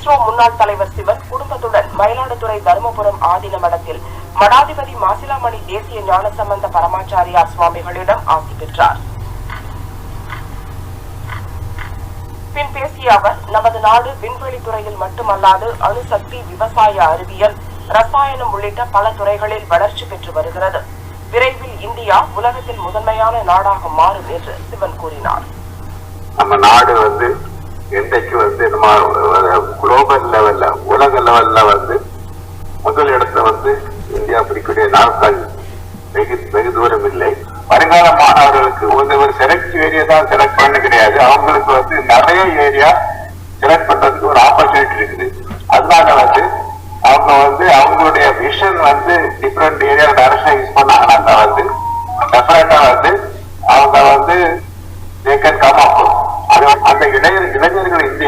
இஸ்ரோ முன்னாள் தலைவர் சிவன் குடும்பத்துடன் மயிலாடுதுறை தருமபுரம் ஆதின மடத்தில் மடாதிபதி மாசிலாமணி தேசிய ஞானசம்பந்த பரமாச்சாரியார் சுவாமிகளிடம் ஆசி பெற்றார். பின் பேசிய அவர் நமது நாடு விண்வெளி துறையில் மட்டுமல்லாது அணுசக்தி விவசாய அறிவியல் ரசாயனம் உள்ளிட்ட பல துறைகளில் வளர்ச்சி பெற்று வருகிறது. விரைவில் இந்தியா உலகத்தில் முதன்மையான நாடாக மாறும் என்று சிவன் கூறினார். நம்ம நாடு வந்து என்றைக்கு வந்து நம்ம கடைபிடிக்கக்கூடிய நாட்கள் வெகு வெகு தூரம் இல்லை. வருங்கால மாணவர்களுக்கு ஒரு ஒரு செலக்ட் ஏரியா தான் செலக்ட் பண்ண கிடையாது. அவங்களுக்கு வந்து நிறைய ஏரியா செலக்ட் பண்றதுக்கு ஒரு ஆப்பர்ச்சுனிட்டி இருக்குது. அதனால வந்து அவங்க வந்து அவங்களுடைய விஷன் வந்து டிஃப்ரெண்ட் ஏரியா டேரக்ஷன் யூஸ் பண்ணாங்கன்னா வந்து டெஃபரட்டா வந்து அவங்க வந்து தே அந்த இளைஞர் இளைஞர்கள் இந்த